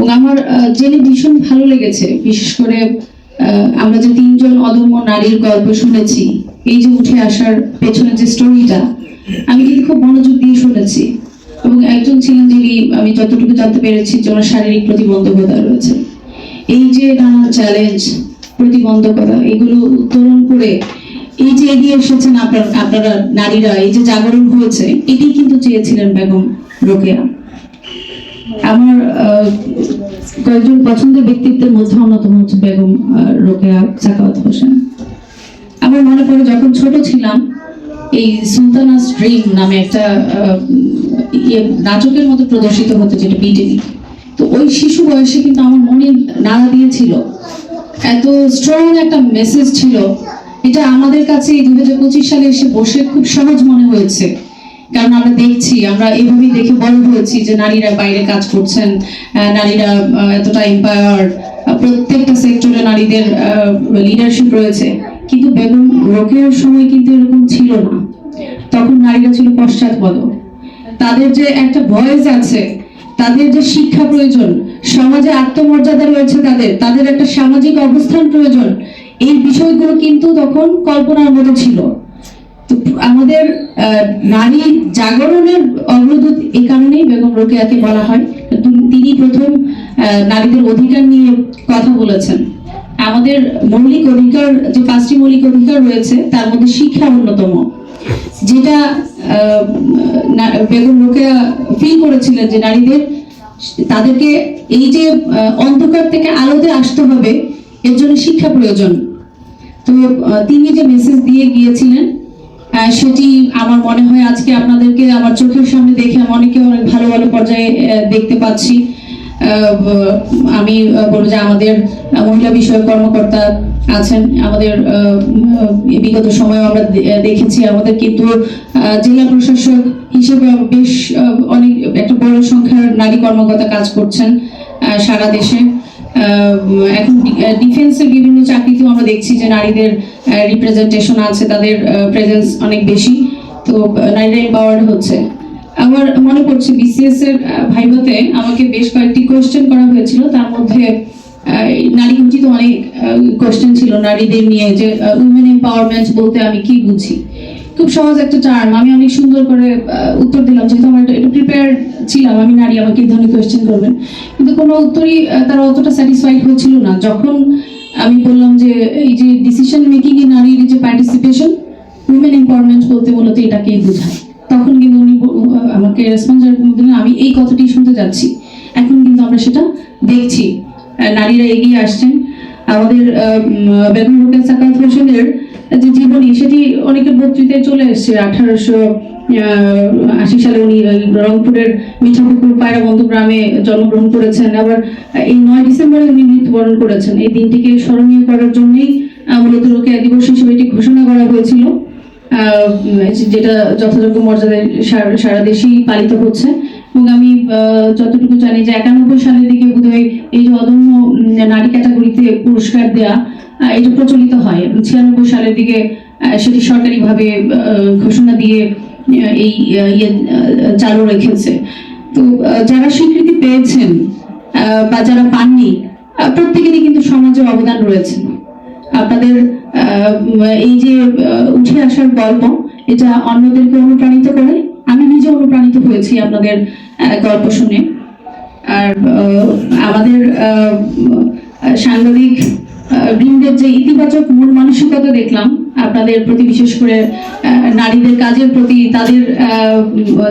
এবং আমার জেনে ভীষণ ভালো লেগেছে। বিশেষ করে আমরা যে তিনজন অদম্য নারীর গল্প শুনেছি, এই যে উঠে আসার পেছনে যে স্টোরিটা আমি কিন্তু খুব মনোযোগ দিয়ে শুনেছি। এবং একজন ছিলেন যিনি, আমি যতটুকু জানতে পেরেছি, যে ওনার শারীরিক প্রতিবন্ধকতা রয়েছে। এই যে নানা চ্যালেঞ্জ প্রতিবন্ধকতা, এগুলো উত্তরণ করে এই যে এগিয়ে এসেছেন আপনার, আপনারা নারীরা, এই যে জাগরণ হয়েছে, এটি কিন্তু চেয়েছিলেন বেগম রোকেয়া। আমার কয়েকজন পছন্দের ব্যক্তিত্বের মধ্যে অন্যতম হচ্ছে বেগম রোকেয়া সাকাওয়াত হোসেন। আমার মনে পড়ে যখন ছোট ছিলাম, এই সুলতানাস ড্রিম নামে একটা ইয়ে নাটকের মতো প্রদর্শিত হতো যেটা বিটিভি তো ওই শিশু বয়সে কিন্তু আমার মনে নাড়া দিয়েছিল। এত স্ট্রং একটা মেসেজ ছিল, এটা আমাদের কাছে এই দু হাজার পঁচিশ সালে এসে বসে খুব সহজ মনে হয়েছে। কারণ আমরা দেখছি, আমরা এভাবেই দেখে বড় হয়েছি যে নারীরা বাইরে কাজ করছেন নারীরা এতটা এম্পায়ার প্রত্যেকটা সেক্টরে নারীদের লিডারশিপ রয়েছে। কিন্তু বেগম রোকেয়ার সময় কিন্তু এরকম ছিল না। তখন নারীরা ছিল পশ্চাৎপদ তাদের যে একটা ভয়েস আছে, তাদের যে শিক্ষা প্রয়োজন, সমাজে আত্মমর্যাদা রয়েছে তাদের তাদের একটা সামাজিক অবস্থান প্রয়োজন, এই বিষয়গুলো কিন্তু তখন কল্পনার মতো ছিল। আমাদের নারী জাগরণের অগ্রদূত এই কারণেই বেগম রোকেয়াকে বলা হয়। তিনি প্রথম নারীদের অধিকার নিয়ে কথা বলেছেন। আমাদের মৌলিক অধিকার, যে পাঁচটি মৌলিক অধিকার রয়েছে, তার মধ্যে শিক্ষা অন্যতম। যেটা বেগম রোকেয়া ফিল করেছিলেন যে নারীদের, তাদেরকে এই যে অন্ধকার থেকে আলোতে আসতে হবে, এর জন্য শিক্ষা প্রয়োজন। তো তিনি যে মেসেজ দিয়ে গিয়েছিলেন সেটি আমার মনে হয় আজকে আপনাদেরকে আমার চোখের সামনে দেখে আমি অনেকে অনেক ভালো ভালো পর্যায়ে দেখতে পাচ্ছি। আমি বলব যে আমাদের মহিলা বিষয়ক কর্মকর্তা আছেন। আমাদের বিগত সময় আমরা দেখেছি। আমাদের কিন্তু জেলা প্রশাসক হিসেবে বেশ অনেক, একটা বড় সংখ্যার নারী কর্মকর্তা কাজ করছেন সারা দেশে। এখন ডিফেন্সের বিভিন্ন চাকরিতেও আমরা দেখছি যে নারীদের রিপ্রেজেন্টেশন আছে, তাদের প্রেজেন্স অনেক বেশি। তো নারীরা এম্পাওয়ার্ড হচ্ছে। আমার মনে পড়ছে বিসিএস এর ভাইভাতে আমাকে বেশ কয়েকটি কোয়েশ্চেন করা হয়েছিল। তার মধ্যে নারী উচিত অনেক কোয়েশ্চেন ছিল, নারীদের নিয়ে যে উইমেন এম্পাওয়ারমেন্ট বলতে আমি কি বুঝি? খুব সহজ একটা টার্ম আমি অনেক সুন্দর করে উত্তর দিলাম। যেহেতু আমার এটা প্রিপেয়ার ছিলাম, আমি নারী আমাকে ধরনের কোয়েশ্চেন করবেন। কিন্তু কোনো উত্তরই তারা অতটা স্যাটিসফাইড হচ্ছিল না। যখন আমি বললাম যে, এই যে ডিসিশন মেকিং এ নারীর যে পার্টিসিপেশন উইমেন এম্পাওয়ারমেন্ট বলতে মূলত এটাকেই বোঝায়। তখন কিন্তু উনি আমাকে রেসপন্স দিলেন আমি এই কথাটি শুনতে যাচ্ছি। এখন কিন্তু আমরা সেটা দেখছি। নারীরা এগিয়ে আসছেন। আমাদের বেগম রোকেয়া সাকাত হোসেনের সেটি অনেকের বক্তৃতায় চলে এসেছে। আঠারোশো আশি সালে উনি রংপুরের মিঠাপুকুর পায়রাবন্ধু গ্রামে জন্মগ্রহণ করেছেন। আবার এই নয় ডিসেম্বরে উনি মৃত্যুবরণ করেছেন। এই দিনটিকে স্মরণীয় করার জন্যই মূলত রোকেয়া দিবস হিসেবে এটি ঘোষণা করা হয়েছিল। যেটা যথাযোগ্য মর্যাদায় সারা- দেশেই পালিত হচ্ছে। এবং আমি যতটুকু জানি যে একানব্বই সালের দিকে বোধহয় এই যে অদম্য নারী ক্যাটাগরিতে পুরস্কার দেয়া এটা প্রচলিত হয়। ছিয়ানব্বই সালের দিকে সেটি সরকারিভাবে ঘোষণা দিয়ে এই ইয়ে চালু রেখেছে। তো যারা স্বীকৃতি পেয়েছেন বা যারা পাননি প্রত্যেকেরই কিন্তু সমাজে অবদান রয়েছে। আপনাদের এই যে উঠে আসার গল্প, এটা অন্যদেরকে অনুপ্রাণিত করে। আমি নিজে অনুপ্রাণিত হয়েছি আপনাদের গল্প শুনে। আর আমাদের সাংবাদিক বৃন্দের যে ইতিবাচক মূল মানসিকতা দেখলাম আপনাদের প্রতি বিশেষ করে নারীদের কাজের প্রতি তাদের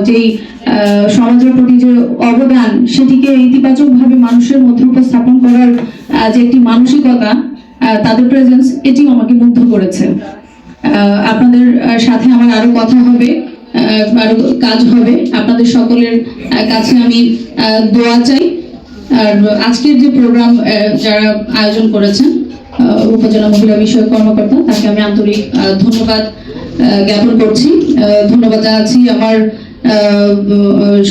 যেই সমাজের প্রতি যে অবদান সেটিকে ইতিবাচকভাবে মানুষের মধ্যে উপস্থাপন করার যে একটি মানসিকতা তাদের প্রেজেন্স এটিও আমাকে মুগ্ধ করেছে। আপনাদের সাথে আমার আরও কথা হবে আহ, আরও কাজ হবে। আপনাদের সকলের কাছে আমি দোয়া চাই। আর আজকের যে প্রোগ্রাম যারা আয়োজন করেছেন উপজেলা মহিলা বিষয়ক কর্মকর্তা, তাকে আমি আন্তরিক ধন্যবাদ জ্ঞাপন করছি। ধন্যবাদ জানাচ্ছি আমার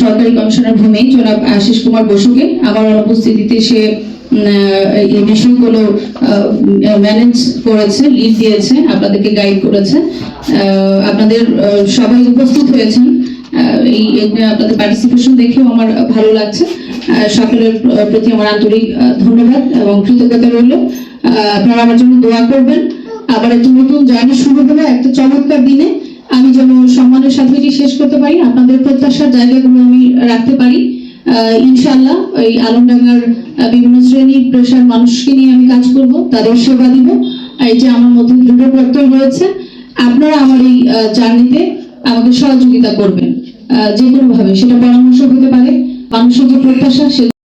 সরকারি কমিশনার ভূমি জনাব আশিস কুমার বসুকে। আমার অনুপস্থিতিতে সে এই বিষয়গুলো ম্যানেজ করেছে, লিড দিয়েছে, আপনাদেরকে গাইড করেছে। আপনাদের সবাই উপস্থিত হয়েছেন। এই আপনাদের পার্টিসিপেশন দেখেও আমার ভালো লাগছে। সকলের প্রতি আমার আন্তরিক ধন্যবাদ এবং কৃতজ্ঞতা রইল। আপনারা আমার জন্য দোয়া করবেন। আবার একটা নতুন জার্নি শুরু হলো একটা চমৎকার দিনে আমি যেন সম্মানের সাথে এটি শেষ করতে পারি আপনাদের প্রত্যাশার জায়গাগুলো আমি রাখতে পারি। আহ, ইনশাআল্লাহ ওই আলমডাঙ্গার বিভিন্ন শ্রেণি পেশার মানুষকে নিয়ে আমি কাজ করব তাদের সেবা দিব। এই যে আমার মধ্যে দৃঢ় প্রত্যয় রয়েছে আপনারা আমার এই জার্নিতে আমাকে সহযোগিতা করবেন। যে কোনো ভাবে সেটা পরামর্শ হতে পারে। মানুষের যে প্রত্যাশা